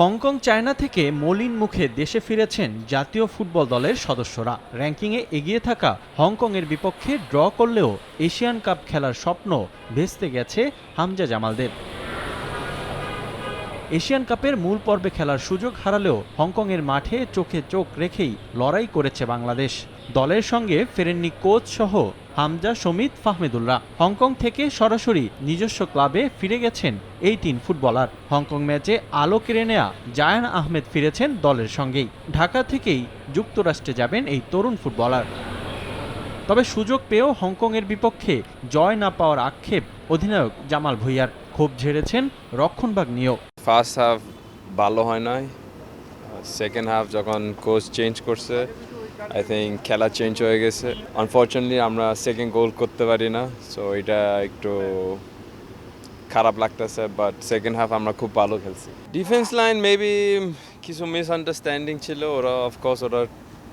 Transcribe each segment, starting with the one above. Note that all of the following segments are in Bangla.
হংকং, চায়না থেকে মলিন মুখে দেশে ফিরেছেন জাতীয় ফুটবল দলের সদস্যরা। র্যাঙ্কিংয়ে এগিয়ে থাকা হংকংয়ের বিপক্ষে ড্র করলেও এশিয়ান কাপ খেলার স্বপ্ন ভেস্তে গেছে হামজা জামালদের। এশিয়ান কাপের মূল পর্বে খেলার সুযোগ হারালেও হংকংয়ের মাঠে চোখে চোখ রেখেই লড়াই করেছে বাংলাদেশ। দলের সঙ্গে ফেরেননি কোচ সহ হামজা সমিত ফাহমেদুল্লাহ। হংকং থেকে সরাসরি নিজস্ব ক্লাবে ফিরে গেছেন এই তিন ফুটবলার। হংকং ম্যাচে আলো কেড়ে নেয়া জায়ান আহমেদ ফিরেছেন দলের সঙ্গেই। ঢাকা থেকেই যুক্তরাষ্ট্রে যাবেন এই তরুণ ফুটবলার। তবে সুযোগ পেয়েও হংকংয়ের বিপক্ষে জয় না পাওয়ার আক্ষেপ অধিনায়ক জামাল ভুইয়ার। ক্ষোভ ঝেড়েছেন রক্ষণভাগ নিয়েও। ফার্স্ট হাফ ভালো হয় নাই। সেকেন্ড হাফ যখন কোচ চেঞ্জ করছে আই থিঙ্ক খেলা চেঞ্জ হয়ে গেছে। আনফর্চুনেটলি আমরা সেকেন্ড গোল করতে পারি না সো এটা একটু খারাপ লাগতেছে বাট সেকেন্ড হাফ আমরা খুব ভালো খেলছি। ডিফেন্স লাইন মেবি কিছু মিসআন্ডারস্ট্যান্ডিং ছিল, ওরা অফকোর্স ওরা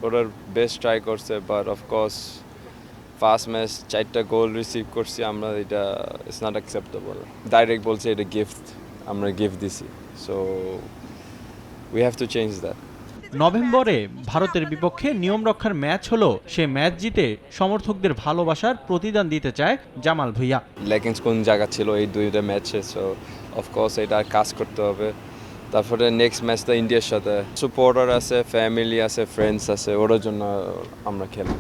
ওরা বেস্ট ট্রাই করছে but of course first match চারটা গোল রিসিভ করছি আমরা, এটা ইটস নট অ্যাকসেপ্টেবল ডাইরেক্ট বলছে এটা গিফট আমরা গিফট দিছি so we have to change that নভেম্বরে ভারতের বিপক্ষে নিয়ম রক্ষার ম্যাচ হলো সে ম্যাচ জিতে সমর্থকদের ভালোবাসার প্রতিদান দিতে চায় জামাল ভুইয়া। লেকিংস কোন জায়গা ছিল? এই দুইটা ম্যাচে সো অফকোর্স এটা কাজ করতে হবে। তারপরে নেক্সট ম্যাচটা ইন্ডিয়ার সাথে। সুপোর্টার আছে ফ্যামিলি আছে ফ্রেন্ডস আছে ওর জন্য আমরা খেলব।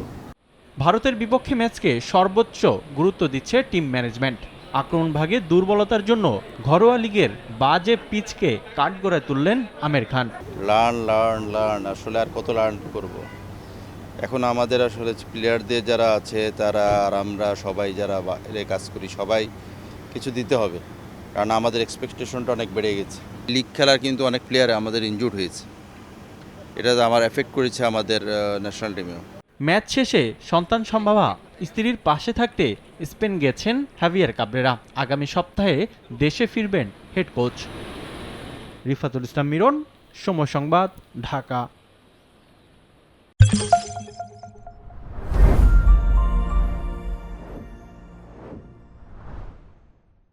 ভারতের বিপক্ষে ম্যাচকে সর্বোচ্চ গুরুত্ব দিচ্ছে টিম ম্যানেজমেন্ট আক্রমণ ভাগে দুর্বলতার জন্য ঘরোয়া লিগের বাজে পিচকে কাঠগড়ায় তুললেন Aamir Khan. Learn learn learn আসলে আর কত লার্ন করব? এখন আমাদের আসলে প্লেয়ারদের যারা আছে তারা আর আমরা সবাই যারা বাইরে কাজ করি সবাই কিছু দিতে হবে। কারণ আমাদের এক্সপেকটেশনটা অনেক বেড়ে গেছে। লিগ খেলার কিন্তু অনেক প্লেয়ার আমাদের ইনজুর্ড হয়েছে। এটা আমার এফেক্ট করেছে আমাদের ন্যাশনাল টিমেও ম্যাচ শেষে সন্তান সম্ভাবা স্ত্রীর পাশে থাকতে স্পেন গেছেন হ্যাভিয়ার কাবরেরা। আগামী সপ্তাহে দেশে ফিরবেন হেড কোচ। রিফাতুল ইসলাম মিরন, সময় সংবাদ, ঢাকা।